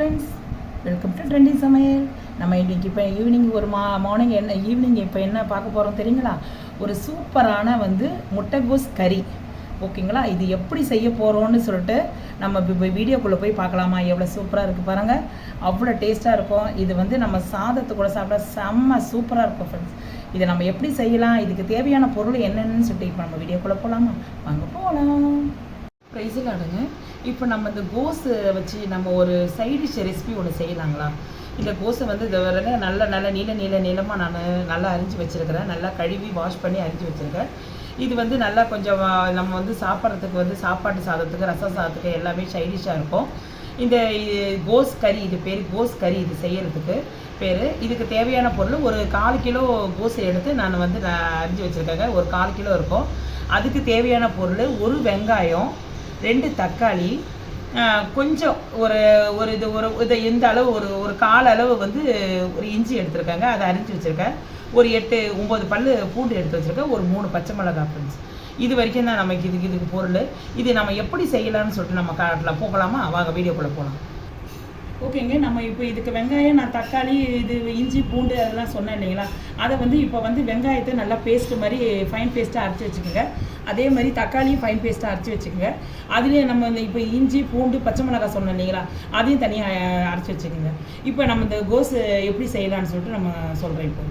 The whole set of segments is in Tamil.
ஃப்ரெண்ட்ஸ் வெல்கம் டு ட்ரெண்டிங் சமையல் நம்ம இன்றைக்கி இப்போ ஈவினிங் ஒரு மா மார்னிங் என்ன ஈவினிங் இப்போ என்ன பார்க்க போகிறோம் தெரியுங்களா? ஒரு சூப்பரான வந்து முட்டைகோஸ் கறி. ஓகேங்களா? இது எப்படி செய்ய போகிறோம்னு சொல்லிட்டு நம்ம இப்போ வீடியோக்குள்ளே போய் பார்க்கலாமா? எவ்வளோ சூப்பராக இருக்குது பாருங்கள் அவ்வளோ டேஸ்ட்டாக இருக்கும். இது வந்து நம்ம சாதத்து கூட சாப்பிட செம்ம சூப்பராக இருக்கும் ஃப்ரெண்ட்ஸ் இதை நம்ம எப்படி செய்யலாம்? இதுக்கு தேவையான பொருள் என்னென்னு சொல்லிட்டு இப்போ நம்ம வீடியோக்குள்ளே போகலாமா வாங்க போகலாம் ப்ரைஸில் அடுங்க. இப்போ நம்ம இந்த கோஸை வச்சு நம்ம ஒரு சைடிஷ் ரெசிபி ஒன்று செய்யலாங்களா? இந்த கோஸை வந்து இது வரங்க நல்ல நல்ல நீள நீள நீளமாக நான் நல்லா அரிஞ்சு வச்சுருக்கிறேன். நல்லா கழுவி வாஷ் பண்ணி அரிஞ்சு வச்சுருக்கேன் இது வந்து நல்லா கொஞ்சம் நம்ம வந்து சாப்பிட்றதுக்கு வந்து சாப்பாட்டு சாதத்துக்கு ரச சாதத்துக்கு எல்லாமே சைடிஷாக இருக்கும். இந்த கோஸ் கறி இது பேர் கோஸ் கறி இது செய்யறதுக்கு பேர். இதுக்கு தேவையான பொருள் ஒரு கால் கிலோ கோஸை எடுத்து நான் வந்து நான் அரிஞ்சு வச்சுருக்கேங்க. ஒரு கால் கிலோ இருக்கும். அதுக்கு தேவையான பொருள் ஒரு வெங்காயம் ரெண்டு தக்காளி கொஞ்சம் ஒரு ஒரு இது ஒரு இது இந்த அளவு ஒரு ஒரு கால் அளவு வந்து ஒரு இஞ்சி எடுத்திருக்காங்க. அதை அரிஞ்சு வச்சுருக்கேன். ஒரு எட்டு ஒம்பது பல் பூண்டு எடுத்து வச்சுருக்கேன். ஒரு மூணு பச்சை மிளகாய் ஃப்ரெண்ட்ஸ் இது வரைக்கும் தான் நமக்கு இதுக்கு இதுக்கு பொருள். இது நம்ம எப்படி செய்யலாம்னு சொல்லிட்டு நம்ம காட்டில் போகலாமா? வாங்க வீடியோக்குள்ளே போகலாம். ஓகேங்க நம்ம இப்போ இதுக்கு வெங்காயம் நான் தக்காளி இது இஞ்சி பூண்டு அதெல்லாம் சொன்னேன் இல்லைங்களா? அதை வந்து இப்போ வந்து வெங்காயத்தை நல்லா பேஸ்ட் மாதிரி ஃபைன் பேஸ்ட்டாக அரைச்சி வச்சுக்கோங்க. அதே மாதிரி தக்காளியும் ஃபைன் பேஸ்ட்டாக அரைச்சி வச்சுக்கோங்க. அதுலேயே நம்ம இந்த இப்போ இஞ்சி பூண்டு பச்சை மிளகாய் சொன்னோம் இல்லைங்களா? அதையும் தனியாக அரைச்சி வச்சுக்கோங்க. இப்போ நம்ம இந்த கோஸ் எப்படி செய்யலாம்னு சொல்லிட்டு நம்ம சொல்கிறேன் இப்போ.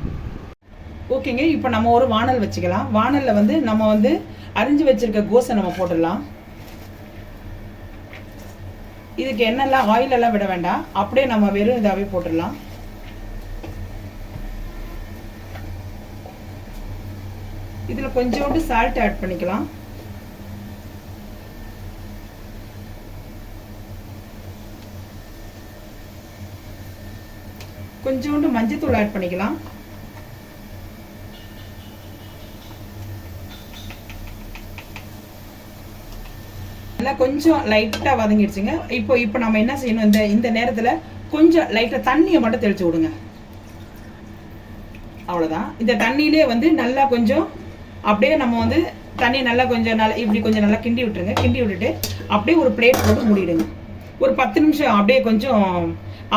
ஓகேங்க இப்போ நம்ம ஒரு வானல் வச்சுக்கலாம். வானலில் வந்து நம்ம வந்து அரிஞ்சு வச்சிருக்க கோஸை நம்ம போட்டுடலாம். இதுக்கு எண்ணெய்லாம் ஆயில் எல்லாம் விட வேண்டாம். அப்படியே நம்ம வெறும் இதாகவே போட்டுடலாம். இதில் கொஞ்சோண்டு சால்ட் ஆட் பண்ணிக்கலாம். கொஞ்சோண்டு மஞ்சத்தூள் ஆட் பண்ணிக்கலாம். பார்த்தீங்கன்னா கொஞ்சம் லைட்டாக வதங்கிடுச்சுங்க. இப்போ இப்போ நம்ம என்ன செய்யணும்? இந்த இந்த நேரத்தில் கொஞ்சம் லைட்டாக தண்ணியை மட்டும் தெளிச்சு விடுங்க. அவ்வளோதான் இந்த தண்ணியிலே வந்து நல்லா கொஞ்சம் அப்படியே நம்ம வந்து தண்ணி நல்லா கொஞ்சம் நல்லா இப்படி கொஞ்சம் நல்லா கிண்டி விட்டுருங்க. கிண்டி விட்டுட்டு அப்படியே ஒரு பிளேட் போட்டு மூடிடுங்க. ஒரு பத்து நிமிஷம் அப்படியே கொஞ்சம்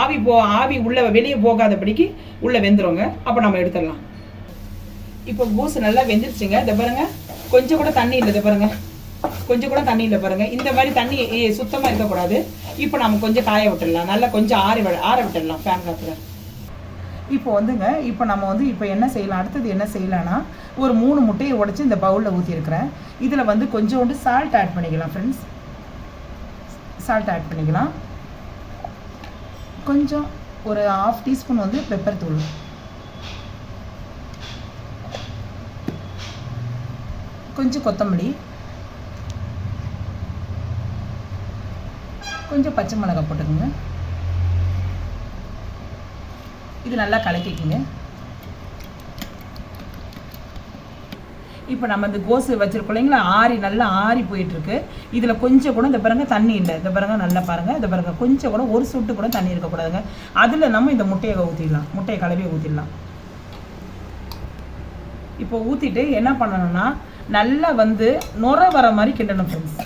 ஆவி போ ஆவி உள்ள வெளியே போகாதபடிக்கு உள்ள வெந்துருங்க. அப்போ நம்ம எடுத்துடலாம். இப்போ கோஸ் நல்லா வெந்துருச்சுங்க. இதை பாருங்க. கொஞ்சம் கூட தண்ணி இல்லை இதை பாருங்க. கொஞ்சம் கூட தண்ணி இல்லை பாருங்க. இந்த மாதிரி தண்ணி ஏ- சுத்தமா இருக்கக்கூடாது. இப்போ நம்ம கொஞ்சம் காய விட்டுடலாம். நல்லா கொஞ்சம் ஆறி ஆற விட்டுடலாம் ஃபேன் காத்துல இப்போ வந்துங்க இப்போ நம்ம வந்து இப்போ என்ன செய்யலாம்? அடுத்தது என்ன செய்யலாம்னா ஒரு மூணு முட்டையை உடச்சி இந்த பவுலில் ஊற்றிருக்கிறேன் இதில் வந்து கொஞ்சோண்டு சால்ட் ஆட் பண்ணிக்கலாம் ஃப்ரெண்ட்ஸ் சால்ட் ஆட் பண்ணிக்கலாம். கொஞ்சம் ஒரு ஆஃப் டீஸ்பூன் வந்து பெப்பர் தூள். கொஞ்சம் கொத்தமல்லி. கொஞ்சம் பச்சை மிளகாய் போட்டுக்கோங்க. இது நல்லா கலக்கிக்கோங்க. இப்போ நம்ம இந்த கோசு வச்சிருக்கோம் இல்லைங்களா? ஆறி நல்லா ஆறி போயிட்டுருக்கு. இதில் கொஞ்சம் கூட இந்த பாருங்க தண்ணி இல்லை. இந்த பாருங்க நல்லா பாருங்க. இந்த பாருங்க கொஞ்சம் கூட ஒரு சுட்டு கூட தண்ணி இருக்கக்கூடாதுங்க அதில் நம்ம இந்த முட்டையை ஊற்றிடலாம் முட்டையை கலவையை ஊற்றிடலாம் இப்போ ஊற்றிட்டு என்ன பண்ணணும்னா நல்லா வந்து நுர வர மாதிரி கிண்டணும் ஃப்ரெண்ட்ஸ்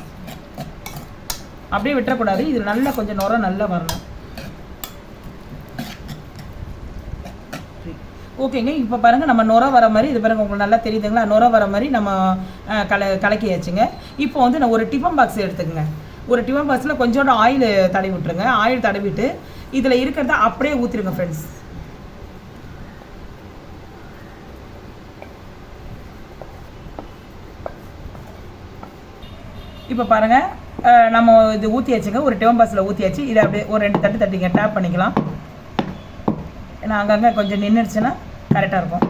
அப்படியே விட்டுறக்கூடாது. இது நல்லா கொஞ்சம் நுர நல்லா வரணும். ஓகேங்க இப்போ பாருங்கள் நம்ம நுர வர மாதிரி இது பாருங்கள் உங்களுக்கு நல்லா தெரியுதுங்களா? நுர வர மாதிரி நம்ம கல கலக்கியாச்சுங்க. இப்போ வந்து நான் ஒரு டிஃபன் பாக்ஸ் எடுத்துக்கங்க. ஒரு டிஃபன் பாக்ஸில் கொஞ்சோண்டு ஆயில் தடவி விட்டுருங்க. ஆயில் தடவிட்டு இதில் இருக்கிறத அப்படியே ஊற்றிடுங்க ஃப்ரெண்ட்ஸ் இப்போ பாருங்கள் நம்ம இது ஊற்றியாச்சுங்க ஒரு டிஃபன் பாக்ஸில் ஊற்றியாச்சு இதை அப்படியே ஒரு ரெண்டு தட்டு தட்டிங்க. டேப் பண்ணிக்கலாம். ஏன்னா அங்கங்கே கொஞ்சம் நின்றுடுச்சுன்னா கரெக்டாக இருக்கும்.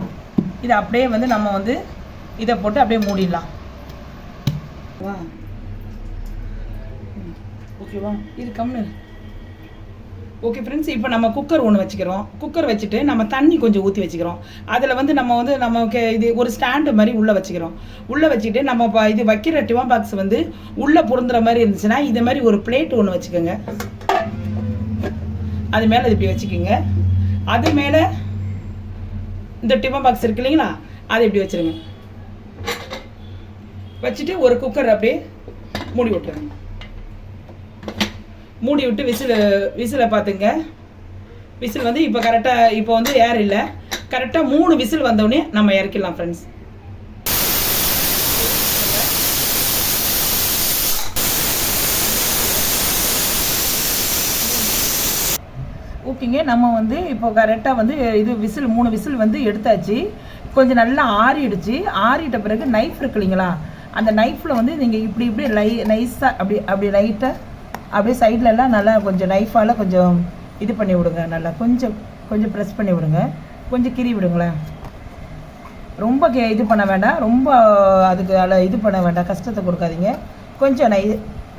இதை அப்படியே வந்து நம்ம வந்து இதை போட்டு அப்படியே மூடிடலாம். வா. ஓகேவா? இது கம்னு ஓகே ஃப்ரெண்ட்ஸ் இப்போ நம்ம குக்கர் ஒன்று வச்சுக்கிறோம். குக்கர் வச்சுட்டு நம்ம தண்ணி கொஞ்சம் ஊற்றி வச்சுக்கிறோம். அதில் வந்து நம்ம வந்து நமக்கு இது ஒரு ஸ்டாண்டு மாதிரி உள்ளே வச்சுக்கிறோம். உள்ளே வச்சுக்கிட்டு நம்ம இது வைக்கிற டிஃபன் பாக்ஸ் வந்து உள்ளே பொருந்துற மாதிரி இருந்துச்சுன்னா இது மாதிரி ஒரு பிளேட் ஒன்று வச்சுக்கோங்க. அது மேலே இப்படி வச்சுக்கோங்க. அது மேலே இந்த டிஃபன் பாக்ஸ் இருக்கு இல்லைங்களா? அதை இப்படி வச்சிருங்க. வச்சுட்டு ஒரு குக்கர் அப்படியே மூடி விட்டுருங்க மூடி விட்டு விசில் விசிலை பார்த்துங்க. விசில் வந்து இப்போ கரெக்டாக இப்போ வந்து ஏர் இல்லை. கரெக்டாக மூணு விசில் வந்தோடனே நம்ம இறக்கிடலாம் ஃப்ரெண்ட்ஸ் ஓகேங்க நம்ம வந்து இப்போ கரெக்டாக வந்து இது விசில் மூணு விசில் வந்து எடுத்தாச்சு. கொஞ்சம் நல்லா ஆறிடுச்சு. ஆறிட்ட பிறகு நைஃப் இருக்கு இல்லைங்களா? அந்த நைஃப்பில் வந்து நீங்கள் இப்படி இப்படி லை நைஸாக அப்படி அப்படி லைட்டாக அப்படியே சைட்லலாம் நல்லா கொஞ்சம் நைஃபால் கொஞ்சம் இது பண்ணி விடுங்க நல்லா கொஞ்சம் கொஞ்சம் ப்ரெஸ் பண்ணி விடுங்க. கொஞ்சம் கிரி விடுங்களேன். ரொம்ப கே இது பண்ண வேண்டாம். ரொம்ப அதுக்கு அதில் இது பண்ண வேண்டாம். கஷ்டத்தை கொடுக்காதீங்க. கொஞ்சம் நை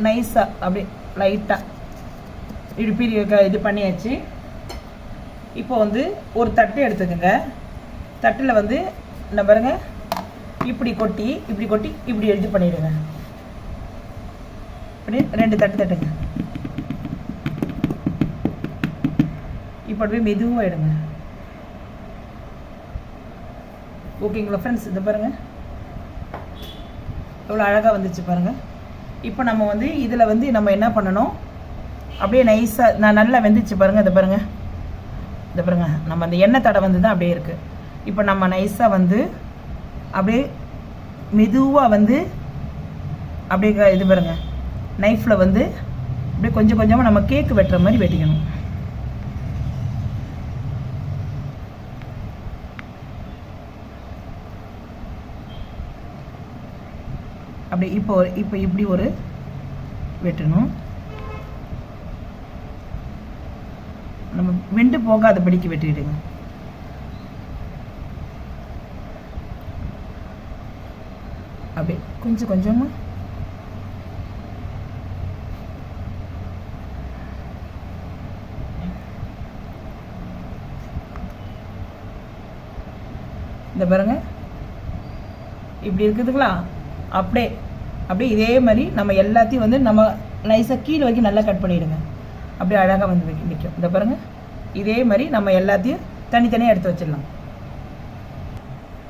நைஸாக அப்படி லைட்டாக இப்படி பிரி இது பண்ணியாச்சு. இப்போ வந்து ஒரு தட்டு எடுத்துக்கோங்க. தட்டில் வந்து என்ன பாருங்க இப்படி கொட்டி இப்படி கொட்டி இப்படி இது பண்ணிவிடுங்க இப்படி ரெண்டு தட்டு தட்டுங்க. இப்போ அப்படியே மெதுவாக எடுங்க. ஓகேங்களா ஃப்ரெண்ட்ஸ் இதை பாருங்கள் எவ்வளோ அழகாக வந்துச்சு பாருங்கள் இப்போ நம்ம வந்து இதில் வந்து நம்ம என்ன பண்ணணும்? அப்படியே நைஸாக நான் நல்லா வெந்துச்சு பாருங்கள் இதை பாருங்கள் இதை பாருங்கள் நம்ம அந்த எண்ணெய் தடை வந்து தான் அப்படியே இருக்குது இப்போ நம்ம நைஸாக வந்து அப்படியே மெதுவாக வந்து அப்படியே க- இது பாருங்கள் நைஃப்பில் வந்து அப்படியே கொஞ்சம் கொஞ்சமாக நம்ம கேக்கு வெட்டுற மாதிரி வெட்டிக்கணும். அப்படி இப்போ ஒரு- இப்போ இப்படி ஒரு வெட்டணும். நம்ம வெண்டு போகாத படிக்கு வெட்டிடுங்க. அப்படியே கொஞ்சம் கொஞ்சமாக இந்த பாருங்க. இப்படி இருக்குதுங்களா? அப்படியே அப்படியே இதே மாதிரி நம்ம எல்லாத்தையும் வந்து நம்ம நைஸாக கீழே வைக்க நல்லா கட் பண்ணிவிடுங்க அப்படியே அழகாக வந்து வைக்க- நிற்கும் இந்த பாருங்க. இதே மாதிரி நம்ம எல்லாத்தையும் தனித்தனியாக எடுத்து வச்சிடலாம்.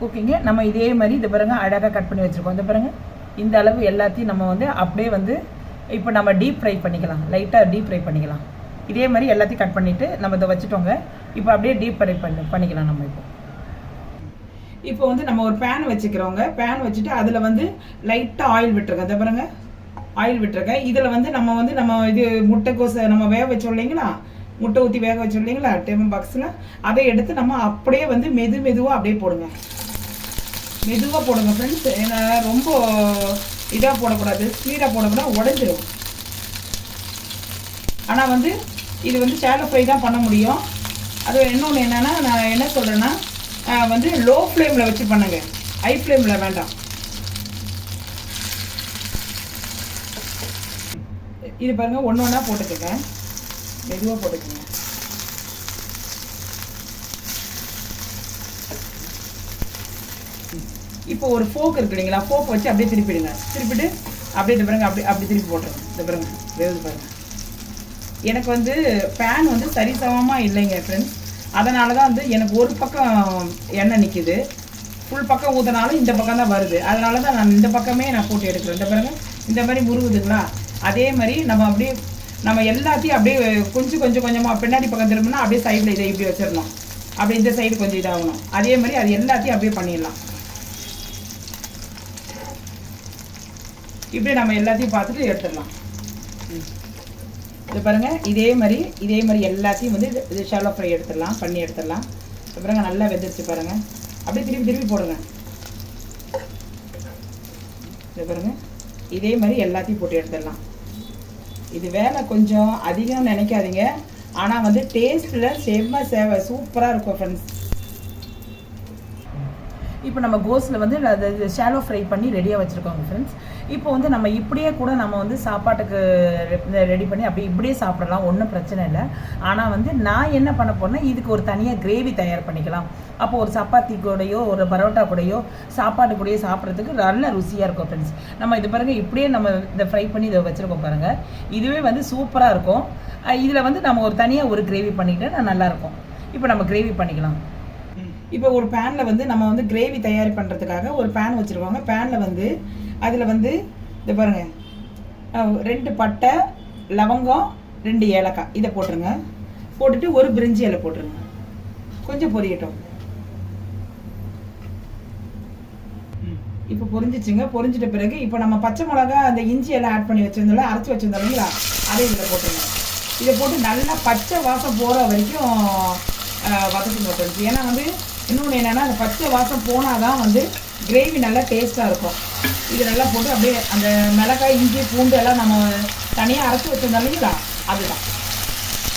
ஓகேங்க நம்ம இதே மாதிரி இந்த பாருங்க அழகாக கட் பண்ணி வச்சுருக்கோம். இந்த பாருங்க. இந்த அளவு எல்லாத்தையும் நம்ம வந்து அப்படியே வந்து இப்போ நம்ம டீப் ஃப்ரை பண்ணிக்கலாம். லைட்டாக டீப் ஃப்ரை பண்ணிக்கலாம். இதே மாதிரி எல்லாத்தையும் கட் பண்ணிவிட்டு நம்ம இதை வச்சுட்டோங்க. இப்போ அப்படியே டீப் ஃப்ரை பண்ணி பண்ணிக்கலாம் நம்ம இப்போ. இப்போ வந்து நம்ம ஒரு பேன் வச்சுக்கிறோங்க. பேன் வச்சுட்டு அதில் வந்து லைட்டாக ஆயில் விட்டுருங்க. அதை பாருங்க. ஆயில் விட்டுருக்கேன் இதில் வந்து நம்ம வந்து நம்ம இது முட்டைக்கோசை நம்ம வேக வச்சோம் இல்லைங்களா? முட்டை ஊற்றி வேக வச்சோம் இல்லைங்களா? டெமன் பாக்ஸில் அதை எடுத்து நம்ம அப்படியே வந்து மெது மெதுவாக அப்படியே போடுங்க. மெதுவாக போடுங்க ஃப்ரெண்ட்ஸ் ஏன்னா ரொம்ப இதாக போடக்கூடாது. ஸ்பீடாக போடக்கூடாது உடஞ்சிரும். ஆனால் வந்து இது வந்து சேலை ஃப்ரை தான் பண்ண முடியும். அது இன்னொன்று என்னென்னா நான் என்ன சொல்கிறேன்னா வந்து லோ ஃப்ளேமில் வச்சு பண்ணுங்க. ஹை ஃப்ளேமில் வேண்டாம். இது பாருங்கள் ஒன்று ஒன்றா போட்டுக்கோங்க. மெதுவாக போட்டுக்கோங்க. இப்போ ஒரு ஃபோக் இருக்கு இல்லைங்களா ஃபோக் வச்சு அப்படியே திருப்பிடுங்க திருப்பிட்டு அப்படியே பாருங்க அப்படி அப்படி திருப்பி போட்டுருங்க. இந்த பாருங்க வேவுது பாருங்க. எனக்கு வந்து பேன் வந்து சரிசமமாக இல்லைங்க ஃப்ரெண்ட்ஸ் அதனால தான் வந்து எனக்கு ஒரு பக்கம் எண்ணெய் நிற்கிது ஃபுல் பக்கம் ஊற்றினாலும் இந்த பக்கம் தான் வருது. அதனால தான் நான் இந்த பக்கமே நான் போட்டு எடுக்கிறேன். இந்த பிறகு இந்த மாதிரி முருகுதுங்களா? அதே மாதிரி நம்ம அப்படியே நம்ம எல்லாத்தையும் அப்படியே கொஞ்சம் கொஞ்சம் கொஞ்சமாக பின்னாடி பக்கம் திரும்பினா அப்படியே சைடில் இதை இப்படி வச்சிடணும். அப்படி இந்த சைடு கொஞ்சம் இதாகணும். அதே மாதிரி அது எல்லாத்தையும் அப்படியே பண்ணிடலாம். இப்படி நம்ம எல்லாத்தையும் பார்த்துட்டு எடுத்துடலாம். இது பாருங்கள் இதே மாதிரி இதே மாதிரி எல்லாத்தையும் வந்து இது- இது ஷாலோ ஃப்ரை எடுத்துடலாம் பண்ணி எடுத்துடலாம். இது பாருங்க நல்லா வெந்துருச்சு பாருங்கள் அப்படியே திருப்பி திருப்பி போடுங்க. இது பாருங்கள் இதே மாதிரி எல்லாத்தையும் போட்டு எடுத்துடலாம். இது வேலை கொஞ்சம் அதிகம் நினைக்காதீங்க. ஆனால் வந்து டேஸ்ட்டில் செம்ம சேவை சூப்பராக இருக்கும் ஃப்ரெண்ட்ஸ் இப்போ நம்ம கோஸில் வந்து அது ஷாலோ ஃப்ரை பண்ணி ரெடியாக வச்சுருக்கோங்க ஃப்ரெண்ட்ஸ் இப்போ வந்து நம்ம இப்படியே கூட நம்ம வந்து சாப்பாட்டுக்கு ரெடி பண்ணி அப்படி இப்படியே சாப்பிடலாம் ஒன்றும் பிரச்சனை இல்லை. ஆனால் வந்து நான் என்ன பண்ண போறேன்னா இதுக்கு ஒரு தனியாக கிரேவி தயார் பண்ணிக்கலாம். அப்போ ஒரு சப்பாத்தி கூடயோ ஒரு பரோட்டா கூடயோ சாப்பாடு கூடயோ சாப்பிட்றதுக்கு நல்ல ருசியாக இருக்கும் ஃப்ரெண்ட்ஸ் நம்ம இது பாருங்க இப்படியே நம்ம இதை ஃப்ரை பண்ணி இதை வச்சுருக்கோம் பாருங்கள் இதுவே வந்து சூப்பராக இருக்கும். இதில் வந்து நம்ம ஒரு தனியாக ஒரு கிரேவி பண்ணிக்கிட்டால் நல்லாயிருக்கும் இப்போ நம்ம கிரேவி பண்ணிக்கலாம். இப்போ ஒரு பேனில் வந்து நம்ம வந்து கிரேவி தயார் பண்ணுறதுக்காக ஒரு பேன் வச்சுருக்கோங்க பேனில் வந்து அதில் வந்து இது பாருங்க. ரெண்டு பட்டை லவங்கம் ரெண்டு ஏலக்காய். இதை போட்டுருங்க. போட்டுட்டு ஒரு பிரிஞ்சி இலை போட்டுருங்க. கொஞ்சம் பொரியட்டும். இப்போ பொரிஞ்சிச்சுங்க. பொரிஞ்சிட்ட பிறகு இப்போ நம்ம பச்சை மிளகா அந்த இஞ்சி எல்லாம் ஆட் பண்ணி வச்சிருந்தோம்ல அரைச்சி வச்சிருந்தோம் இல்லைங்களா அதை இதில் போட்டுருங்க. இதை போட்டு நல்லா பச்சை வாசம் போகிற வரைக்கும் வதக்கி போட்டுருச்சு ஏன்னா வந்து இன்னொன்று என்னென்னா அந்த பச்சை வாசம் போனால் தான் வந்து கிரேவி நல்லா டேஸ்ட்டாக இருக்கும். இது நல்லா போட்டு அப்படியே அந்த மிளகாய் இஞ்சி பூண்டு எல்லாம் நம்ம தனியாக அரைச்சி வச்சுருந்தாலும் அதுதான்.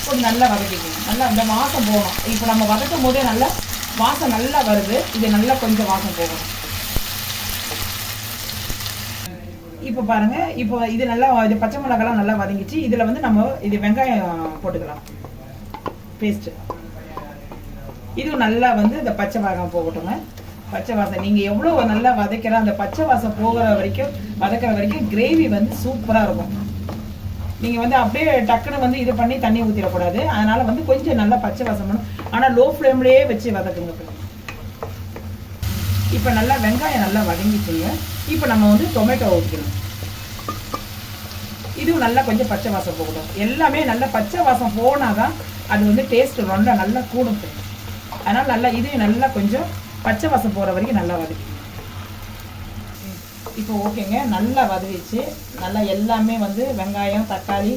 போட்டு நல்லா வதக்கிக்கணும். நல்லா அந்த வாசம் போகணும். இப்போ நம்ம வதக்கும் போதே நல்லா வாசம் நல்லா வருது. இது நல்லா கொஞ்சம் வாசம் போகணும். இப்போ பாருங்கள் இப்போ இது நல்லா இது பச்சை மிளகாலாம் நல்லா வதங்கிச்சு இதில் வந்து நம்ம இது வெங்காயம் போட்டுக்கலாம். பேஸ்ட்டு இதுவும் நல்லா வந்து இந்த பச்சை வாசம் போகட்டுங்க பச்சை வாசம் நீங்கள் எவ்வளோ நல்லா வதக்கிற அந்த பச்சை வாசம் போகிற வரைக்கும் வதக்கிற வரைக்கும் கிரேவி வந்து சூப்பராக இருக்கும். நீங்கள் வந்து அப்படியே டக்குன்னு வந்து இது பண்ணி தண்ணி ஊற்றிடக்கூடாது அதனால் வந்து கொஞ்சம் நல்லா பச்சை வாசம் பண்ணும் ஆனால் லோ ஃப்ளேம்லேயே வச்சு வதக்குங்க. இப்போ நல்லா வெங்காயம் நல்லா வதங்கிச்சுங்க இப்போ நம்ம வந்து டொமேட்டோ ஊற்றிக்கணும் இதுவும் நல்லா கொஞ்சம் பச்சை வாசம் போகணும் எல்லாமே நல்லா பச்சை வாசம் போனால் தான் அது வந்து டேஸ்ட் ரொம்ப நல்லா கூடும். அதனால் நல்லா இதையும் நல்லா கொஞ்சம் பச்சை வாசம் போகிற வரைக்கும் நல்லா வதக்கிக்கணும் இப்போ ஓகேங்க நல்லா வதவிச்சு நல்லா எல்லாமே வந்து வெங்காயம் தக்காளி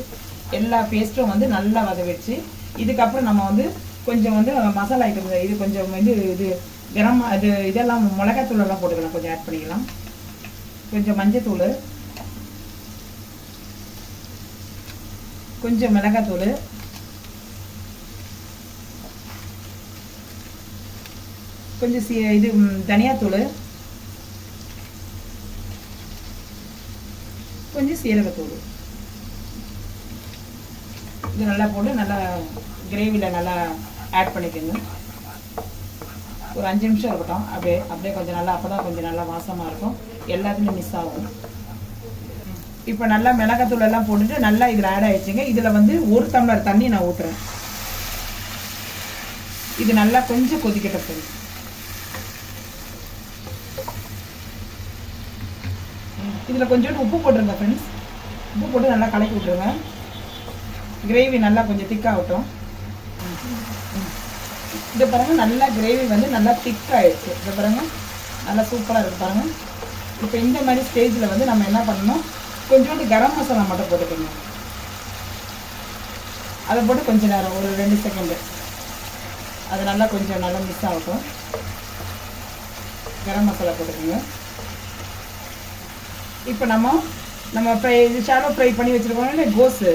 எல்லா பேஸ்ட்டும் வந்து நல்லா வதவிச்சு இதுக்கப்புறம் நம்ம வந்து கொஞ்சம் வந்து மசாலா ஐட்டம் இது கொஞ்சம் இது இது கரம் அது இதெல்லாம் மிளகாத்தூள் எல்லாம் போட்டுக்கலாம். கொஞ்சம் ஆட் பண்ணிக்கலாம். கொஞ்சம் மஞ்சத்தூள். கொஞ்சம் மிளகாத்தூள். கொஞ்சம் சி இது தனியாத்தூள். கொஞ்சம் சீரகத்தூள். இது நல்லா போட்டு நல்லா கிரேவியில் நல்லா ஆட் பண்ணிக்கோங்க. ஒரு அஞ்சு நிமிஷம் இருக்கட்டும். அப்படியே அப்படியே கொஞ்சம் நல்லா அப்போ தான் கொஞ்சம் நல்லா வாசமாக இருக்கும். எல்லாத்துலேயும் மிஸ் ஆகும். இப்போ நல்லா மிளகாத்தூள் எல்லாம் போட்டுட்டு நல்லா இதில் ஆட் ஆயிடுச்சுங்க. இதில் வந்து ஒரு டம்ளர் தண்ணி நான் ஊற்றுறேன் இது நல்லா கொஞ்சம் கொதிக்கட்டும் இதில் கொஞ்சோண்டு உப்பு போட்டுருங்க ஃப்ரெண்ட்ஸ் உப்பு போட்டு நல்லா கலக்கி விட்ருங்க கிரேவி நல்லா கொஞ்சம் திக்காகட்டும் இதை பாருங்கள் நல்லா கிரேவி வந்து நல்லா திக்காகிடுச்சு இதை பாருங்கள் நல்லா சூப்பராக இருக்குது பாருங்கள் இப்போ இந்த மாதிரி ஸ்டேஜில் வந்து நம்ம என்ன பண்ணணும்? கொஞ்சோண்டு கரம் மசாலா மட்டும் போட்டுக்கோங்க. அதை போட்டு கொஞ்சம் நேரம் ஒரு ரெண்டு செகண்டு அது நல்லா கொஞ்சம் நல்லா மிக்ஸ் ஆகட்டும். கரம் மசாலா போட்டுக்கோங்க. இப்போ நம்ம நம்ம ஃப்ரை இது ஷாலோ ஃப்ரை பண்ணி வச்சுருக்கோம். இல்லை கோஸு.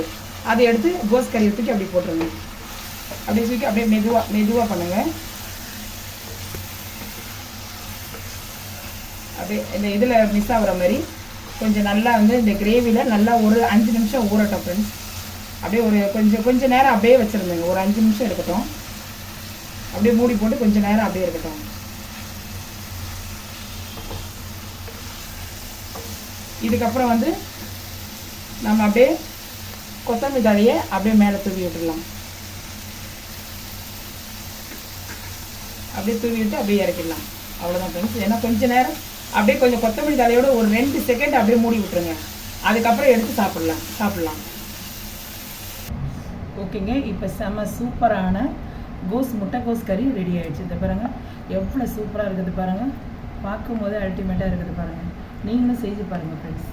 அதை எடுத்து கோஸ் கறி தூக்கி அப்படி போட்டுருங்க. அப்படியே தூக்கி அப்படியே மெதுவாக மெதுவாக பண்ணுங்கள் அப்படியே இந்த இதில் மிஸ் ஆகிற மாதிரி கொஞ்சம் நல்லா வந்து இந்த கிரேவியில் நல்லா ஒரு அஞ்சு நிமிஷம் ஊறட்டும் ஃப்ரெண்ட்ஸ் அப்படியே ஒரு கொஞ்சம் கொஞ்சம் நேரம் அப்படியே வச்சுருந்தேங்க. ஒரு அஞ்சு நிமிஷம் இருக்கட்டும். அப்படியே மூடி போட்டு கொஞ்சம் நேரம் அப்படியே இருக்கட்டும். இதுக்கப்புறம் வந்து நம்ம அப்படியே கொத்தமல்லி தழையை அப்படியே மேலே தூவி விட்டுடலாம். அப்படியே தூவி விட்டு அப்படியே இறக்கிடலாம். அவ்வளோதான் ஃப்ரெண்ட்ஸ் ஏன்னா கொஞ்சம் நேரம் அப்படியே கொஞ்சம் கொத்தமல்லி தலையோட ஒரு ரெண்டு செகண்ட் அப்படியே மூடி விட்டுருங்க. அதுக்கப்புறம் எடுத்து சாப்பிட்லாம். சாப்பிட்லாம். ஓகேங்க. இப்போ செம்ம சூப்பரான கோஸ் முட்டைகோஸ் கறி ரெடி ஆகிடுச்சு இந்த பாருங்கள் எவ்வளோ சூப்பராக இருக்குது பாருங்கள் பார்க்கும்போது அல்டிமேட்டாக இருக்குது பாருங்கள் நீங்களும் செஞ்சு பாருங்கள் ஃப்ரெண்ட்ஸ்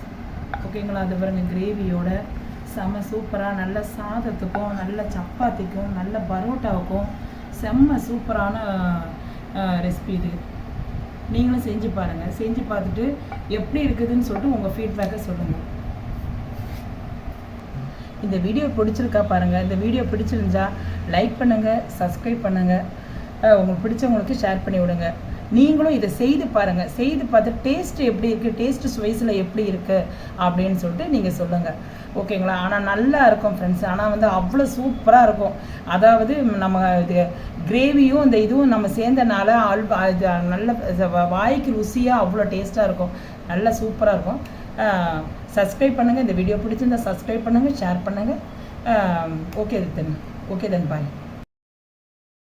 ஓகேங்களா? அது பாருங்கள் கிரேவியோட செம்ம சூப்பராக நல்ல சாதத்துக்கும் நல்ல சப்பாத்திக்கும் நல்ல பரோட்டாவுக்கும் செம்ம சூப்பரான ரெசிபி இது. நீங்களும் செஞ்சு பாருங்கள் செஞ்சு பார்த்துட்டு எப்படி இருக்குதுன்னு சொல்லிட்டு உங்கள் ஃபீட்பேக்கை சொல்லுங்கள் இந்த வீடியோ பிடிச்சிருக்கா பாருங்கள் இந்த வீடியோ பிடிச்சிருந்தா லைக் பண்ணுங்கள் சப்ஸ்கிரைப் பண்ணுங்கள் உங்களுக்கு பிடிச்சவங்களுக்கு ஷேர் பண்ணி விடுங்க. நீங்களும் இதை செய்து பாருங்கள் செய்து பார்த்து டேஸ்ட் எப்படி இருக்குது டேஸ்ட்டு சுவைஸில் எப்படி இருக்குது அப்படின்னு சொல்லிட்டு நீங்கள் சொல்லுங்கள் ஓகேங்களா ஆனால் நல்லா இருக்கும் ஃப்ரெண்ட்ஸ் ஆனால் வந்து அவ்வளோ சூப்பராக இருக்கும். அதாவது நம்ம இது கிரேவியும் இந்த இதுவும் நம்ம சேர்ந்தனால அல் நல்ல வாய்க்கு ருசியாக அவ்வளோ டேஸ்ட்டாக இருக்கும். நல்லா சூப்பராக இருக்கும். சப்ஸ்கிரைப் பண்ணுங்கள் இந்த வீடியோ பிடிச்சிருந்தா சப்ஸ்கிரைப் பண்ணுங்கள் ஷேர் பண்ணுங்கள் ஓகே தென் ஓகே தென் பாய்